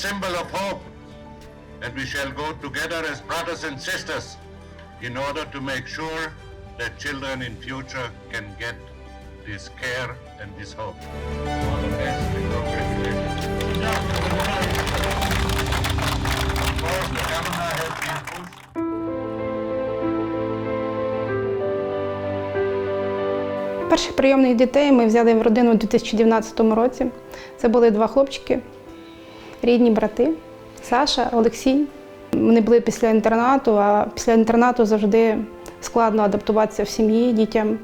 symbol of hope that we shall go together as brothers and sisters in order to make sure that children in future can get this care and this hope. All the best and congratulations. Of the governor has been pushed Перших прийомних дітей ми взяли в родину у 2019 році. Це були два хлопчики, рідні брати Саша, Олексій. Вони були після інтернату, а після інтернату завжди складно адаптуватися в сім'ї дітям.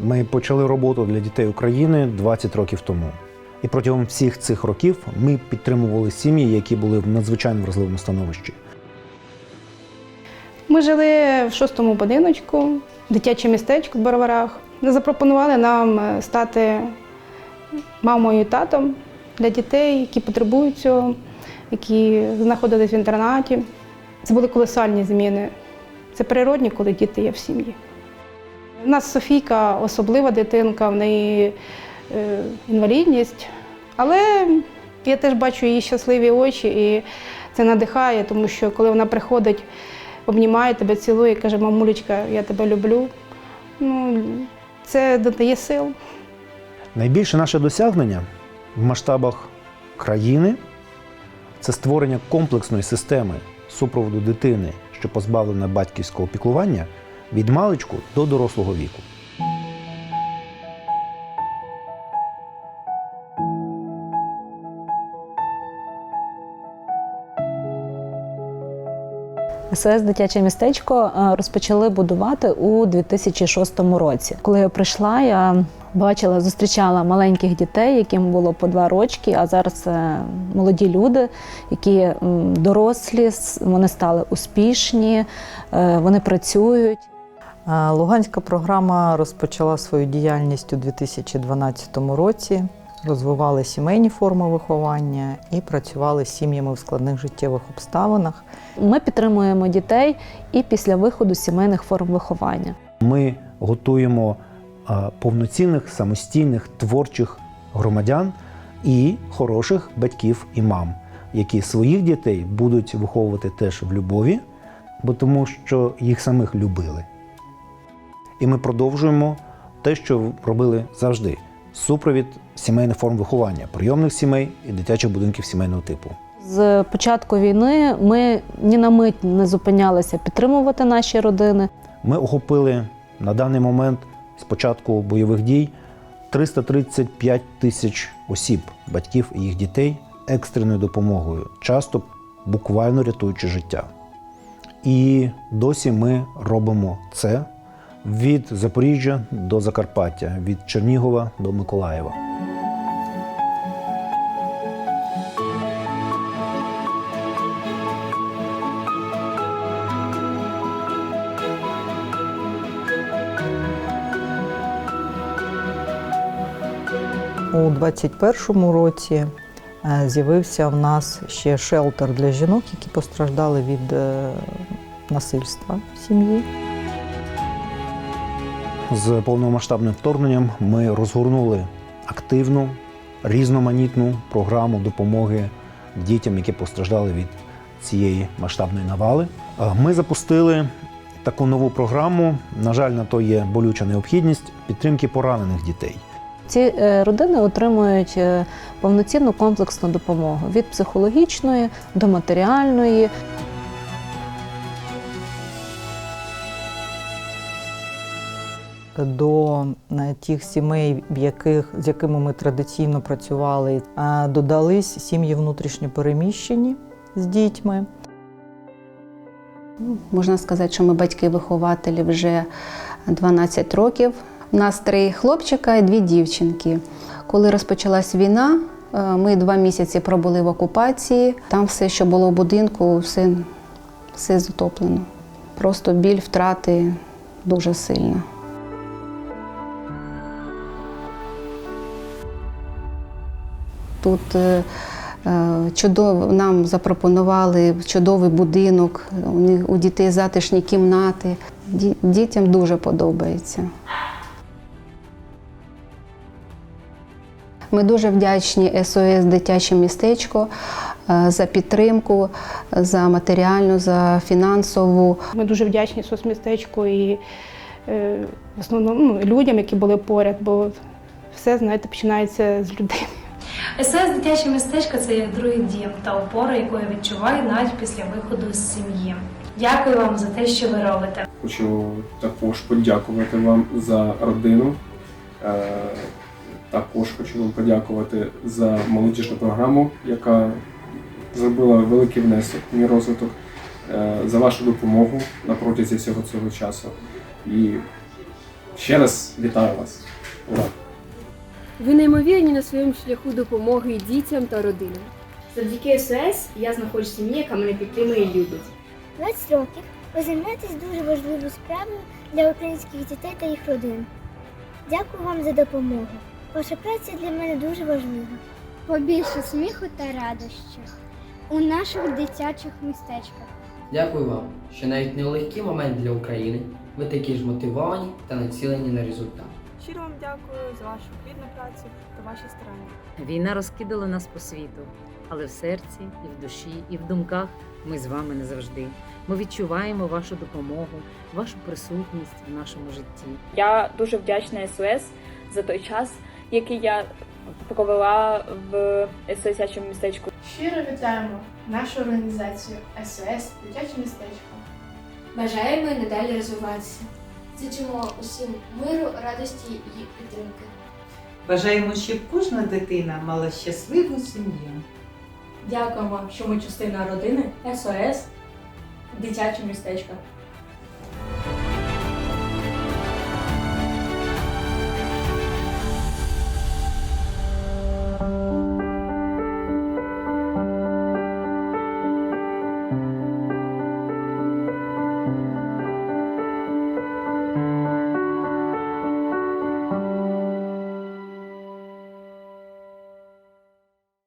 Ми почали роботу для дітей України 20 років тому. І протягом всіх цих років ми підтримували сім'ї, які були в надзвичайно вразливому становищі. Ми жили в шостому будиночку, дитяче містечко в Барварах. Запропонували нам е, стати мамою і татом для дітей, які потребують цього, які знаходились в інтернаті. Це були колосальні зміни. Це природні, коли діти є в сім'ї. У нас Софійка особлива дитинка, в неї е, інвалідність, але я теж бачу її щасливі очі, і це надихає, тому що коли вона приходить, обнімає тебе, цілує, каже, мамулечка, я тебе люблю. Ну, це додає сил. Найбільше наше досягнення в масштабах країни це створення комплексної системи супроводу дитини, що позбавлена батьківського піклування від маличку до дорослого віку. СС дитяче містечко е, розпочали будувати у 2006 році. Коли я прийшла, я бачила, зустрічала маленьких дітей, яким було по два рочки. А зараз молоді люди, які дорослі, вони стали успішні, е, вони працюють. Луганська програма розпочала свою діяльність у 2012 році. Розвивали сімейні форми виховання і працювали з сім'ями в складних життєвих обставинах. Ми підтримуємо дітей і після виходу з сімейних форм виховання. Ми готуємо повноцінних, самостійних, творчих громадян і хороших батьків і мам, які своїх дітей будуть виховувати теж в любові, бо тому що їх самих любили. І ми продовжуємо те, що робили завжди: супровід сімейних форм виховання, прийомних сімей і дитячих будинків сімейного типу. З початку війни ми ні на мить не зупинялися підтримувати наші родини. Ми охопили на даний момент з початку бойових дій 335 тисяч осіб, батьків і їх дітей екстреною допомогою, часто буквально рятуючи життя. І досі ми робимо це від Запоріжжя до Закарпаття, від Чернігова до Миколаєва. У 2021 році е, з'явився в нас ще шелтер для жінок, які постраждали від е, насильства в сім'ї. З повномасштабним вторгненням ми розгорнули активну, різноманітну програму допомоги дітям, які постраждали від цієї масштабної навали. Е, Ми запустили таку нову програму. На жаль, на то є болюча необхідність підтримки поранених дітей. Ці е, родини отримують е, повноцінну комплексну допомогу від психологічної до матеріальної. До е, тих сімей, в яких, з якими ми традиційно працювали, додались сім'ї внутрішньо переміщені з дітьми. Можна сказати, що ми батьки-вихователі вже 12 років. У нас три хлопчика і дві дівчинки. Коли розпочалась війна, е, ми два місяці пробули в окупації. Там все, що було в будинку, все, все затоплено. Просто біль втрати дуже сильна. Тут е, е, чудово нам запропонували чудовий будинок, у дітей затишні кімнати. Дітям дуже подобається. Ми дуже вдячні СОС Дитяче містечко е, за підтримку, за матеріальну, за фінансову. Ми дуже вдячні соцмістечку і е, в основному ну, людям, які були поряд, бо все, знаєте, починається з людей. СОС дитяче містечко це як другий дім та опора, яку я відчуваю навіть після виходу з сім'ї. Дякую вам за те, що ви робите. Хочу також подякувати вам за родину. Також хочу вам подякувати за молодіжну програму, яка зробила великий внесок в мій розвиток, е, за вашу допомогу на протязі всього цього часу. І ще раз вітаю вас. Ура! Ви неймовірні на своєму шляху допомоги дітям та родинам. Завдяки СОС я знаходжу сім'ю, яка мене підтримує і любить. 20 років ви займаєтесь дуже важливою справою для українських дітей та їх родин. Дякую вам за допомогу. Ваша праця для мене дуже важлива. Побільше сміху та радощів у наших дитячих містечках. Дякую вам, що навіть не у момент для України ви такі ж мотивовані та націлені на результат. Щиро вам дякую за вашу плідну працю та ваші старання. Війна розкидала нас по світу, але в серці, і в душі, і в думках ми з вами не завжди. Ми відчуваємо вашу допомогу, вашу присутність в нашому житті. Я дуже вдячна СОС за той час, який я провела в СОС дитячому містечку. Щиро вітаємо нашу організацію СОС Дитяче містечко. Бажаємо і надалі розвиватися. Зичимо усім миру, радості і підтримки. Бажаємо, щоб кожна дитина мала щасливу сім'ю. Дякуємо, що ми частина родини СОС Дитяче містечко.